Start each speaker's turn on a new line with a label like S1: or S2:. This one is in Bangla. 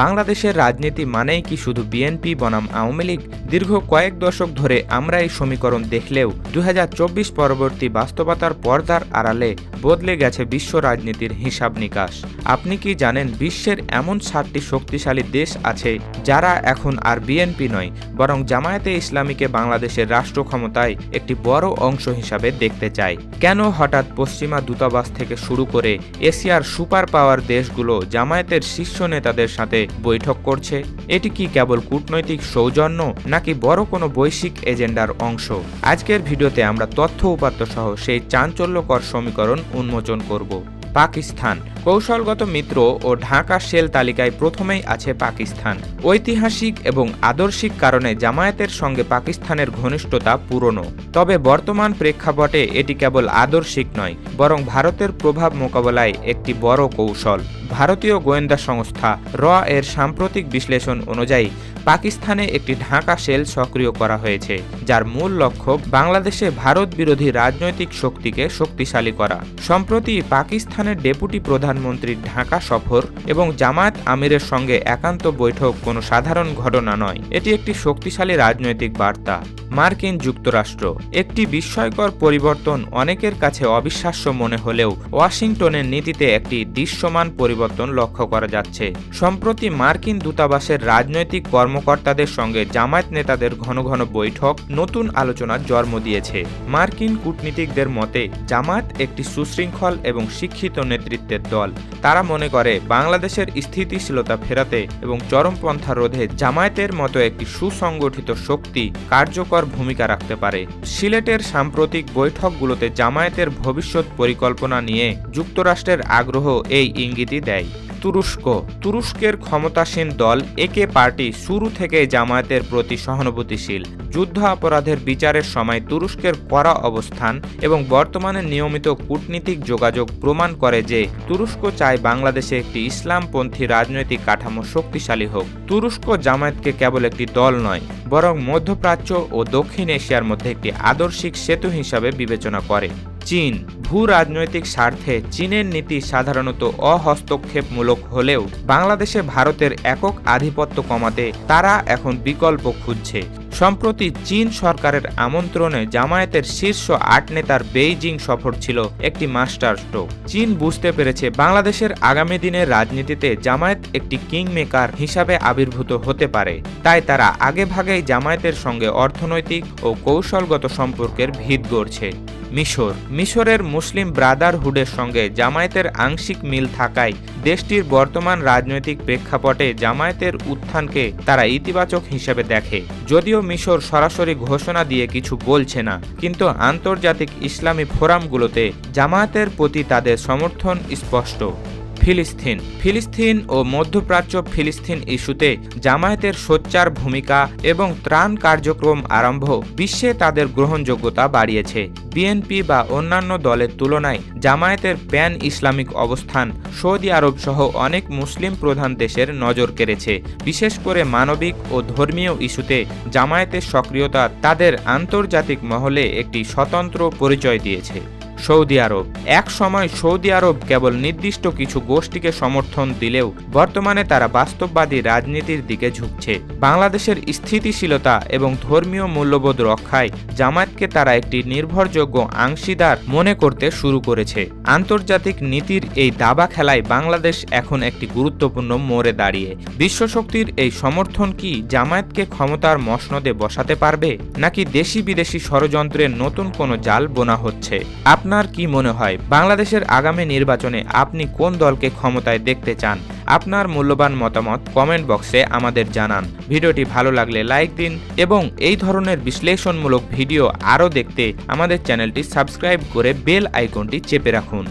S1: বাংলাদেশের রাজনীতি মানেই কি শুধু বিএনপি বনাম আওয়ামী লীগ? দীর্ঘ কয়েক দশক ধরে আমরা এই সমীকরণ দেখলেও দু হাজার চব্বিশ পরবর্তী বাস্তবতার পর্দার আড়ালে বদলে গেছে বিশ্ব রাজনীতির হিসাব নিকাশ। আপনি কি জানেন বিশ্বের এমন সাতটি শক্তিশালী দেশ আছে যারা এখন আর বিএনপি নয়, বরং জামায়াতে ইসলামীকে বাংলাদেশের রাষ্ট্র ক্ষমতায় একটি বড় অংশ হিসাবে দেখতে চায়? কেন হঠাৎ পশ্চিমা দূতাবাস থেকে শুরু করে এশিয়ার সুপার পাওয়ার দেশগুলো জামায়াতের শীর্ষ নেতাদের সাথে বৈঠক করছে? এটি কি কেবল কূটনৈতিক সৌজন্য নাকি বড় কোনো বৈশ্বিক এজেন্ডার অংশ? আজকের ভিডিওতে আমরা তথ্য উপাত্ত সহ সেই চাঞ্চল্যকর সমীকরণ উন্মোচন করব। পাকিস্তান। কৌশলগত মিত্র ও ঢাকা শেল তালিকায় প্রথমেই আছে পাকিস্তান। ঐতিহাসিক এবং আদর্শিক কারণে জামায়াতের সঙ্গে পাকিস্তানের ঘনিষ্ঠতা পুরনো। তবে বর্তমান প্রেক্ষাপটে এটি কেবল আদর্শিক নয়, বরং ভারতের প্রভাব মোকাবেলায় একটি বড় কৌশল। ভারতীয় গোয়েন্দা সংস্থা র এর সাম্প্রতিক বিশ্লেষণ অনুযায়ী পাকিস্তানে একটি ঢাকা সেল সক্রিয় করা হয়েছে, যার মূল লক্ষ্য বাংলাদেশে ভারত বিরোধী রাজনৈতিক শক্তিকে শক্তিশালী করা। সম্প্রতি পাকিস্তানের ডেপুটি প্রধানমন্ত্রীর ঢাকা সফর এবং জামায়াত আমিরের সঙ্গে একান্ত বৈঠক কোনো সাধারণ ঘটনা নয়। এটি একটি শক্তিশালী রাজনৈতিক বার্তা। মার্কিন যুক্তরাষ্ট্র, একটি বিস্ময়কর পরিবর্তন অনেকের কাছে অবিশ্বাস্য মনে হলেও ওয়াশিংটনের নীতিতে একটি দৃশ্যমান পরিবর্তন লক্ষ্য করা যাচ্ছে। সম্প্রতি মার্কিন দূতাবাসের রাজনৈতিক কর্মকর্তাদের সঙ্গে জামায়াত নেতাদের ঘন ঘন বৈঠক, নতুন আলোচনার জন্ম দিয়েছে। মার্কিন কূটনীতিকদের মতে জামাত একটি সুশৃঙ্খল এবং শিক্ষিত নেতৃত্বের দল। তারা মনে করে, বাংলাদেশের স্থিতিশীলতা ফেরাতে এবং চরমপন্থা রোধে জামায়াতের মতো একটি সুসংগঠিত শক্তি কার্যকর ভূমিকা রাখতে পারে। সিলেটের সাম্প্রতিক বৈঠকগুলোতে জামায়াতের ভবিষ্যৎ পরিকল্পনা নিয়ে যুক্তরাষ্ট্রের আগ্রহ এই ইঙ্গিতই দেয়। তুরস্ক। তুরস্কের ক্ষমতাসীন দল একে পার্টি শুরু থেকে জামায়াতের প্রতি সহানুভূতিশীল। যুদ্ধ অপরাধের বিচারের সময় তুরস্কের কড়া অবস্থান এবং বর্তমানে নিয়মিত কূটনীতিক যোগাযোগ প্রমাণ করে যে তুরস্ক চায় বাংলাদেশে একটি ইসলামপন্থী রাজনৈতিক কাঠামো শক্তিশালী হোক। তুরস্ক জামায়াতকে কেবল একটি দল নয়, বরং মধ্যপ্রাচ্য ও দক্ষিণ এশিয়ার মধ্যে একটি আদর্শিক সেতু হিসাবে বিবেচনা করে। চীন ভূ রাজনৈতিক স্বার্থে চীনের নীতি সাধারণত অহস্তক্ষেপমূলক হলেও বাংলাদেশে ভারতের একক আধিপত্য কমাতে তারা এখন বিকল্প খুঁজছে। সম্প্রতি চীন সরকারের আমন্ত্রণে জামায়াতের শীর্ষ আট নেতার বেইজিং সফর ছিল একটি মাস্টার স্ট্রোক চীন বুঝতে পেরেছে বাংলাদেশের আগামী দিনের রাজনীতিতে জামায়াত একটি কিং মেকার হিসাবে আবির্ভূত হতে পারে। তাই তারা আগেভাগেই জামায়াতের সঙ্গে অর্থনৈতিক ও কৌশলগত সম্পর্কের ভিত গড়ছে। মিশর। মিশরের মুসলিম ব্রাদারহুডের সঙ্গে জামায়াতের আংশিক মিল থাকায় দেশটির বর্তমান রাজনৈতিক প্রেক্ষাপটে জামায়াতের উত্থানকে তারা ইতিবাচক হিসেবে দেখে। যদিও মিশর সরাসরি ঘোষণা দিয়ে কিছু বলছে না, কিন্তু আন্তর্জাতিক ইসলামী ফোরামগুলোতে জামায়াতের প্রতি তাদের সমর্থন স্পষ্ট। ফিলিস্তিন। ফিলিস্তিন ও মধ্যপ্রাচ্য ফিলিস্তিন ইস্যুতে জামায়াতের সোচ্চার ভূমিকা এবং ত্রাণ কার্যক্রম আরম্ভ বিশ্বে তাদের গ্রহণযোগ্যতা বাড়িয়েছে। বিএনপি বা অন্যান্য দলের তুলনায় জামায়াতের প্যান ইসলামিক অবস্থান সৌদি আরব সহ অনেক মুসলিম প্রধান দেশের নজর কেড়েছে। বিশেষ করে মানবিক ও ধর্মীয় ইস্যুতে জামায়াতের সক্রিয়তা তাদের আন্তর্জাতিক মহলে একটি স্বতন্ত্র পরিচয় দিয়েছে। Saudi Arab. এক সময় সৌদি আরব কেবল নির্দিষ্ট কিছু গোষ্ঠীকে সমর্থন দিলেও বর্তমানে তারা বাস্তববাদী রাজনীতির দিকে ঝুঁকছে। বাংলাদেশের স্থিতিশীলতা এবং ধর্মীয় মূল্যবোধ রক্ষায় জামায়াতকে তারা একটি নির্ভরযোগ্য অংশীদার মনে করতে শুরু করেছে। আন্তর্জাতিক নীতির এই দাবা খেলায় বাংলাদেশ এখন একটি গুরুত্বপূর্ণ মোড়ে দাঁড়িয়ে। বিশ্বশক্তির এই সমর্থন কি জামায়াতকে ক্ষমতার মসনদে বসাতে পারবে, নাকি দেশি বিদেশি ষড়যন্ত্রের নতুন কোনো জাল বোনা হচ্ছে? আপনার কি মনে হয়, বাংলাদেশের আগামী নির্বাচনে আপনি কোন দলকে ক্ষমতায় দেখতে চান? আপনার মূল্যবান মতামত কমেন্ট বক্সে আমাদের জানান। ভিডিওটি ভালো লাগলে লাইক দিন এবং এই ধরনের বিশ্লেষণমূলক ভিডিও আরও দেখতে আমাদের চ্যানেলটি সাবস্ক্রাইব করে বেল আইকনটি চেপে রাখুন।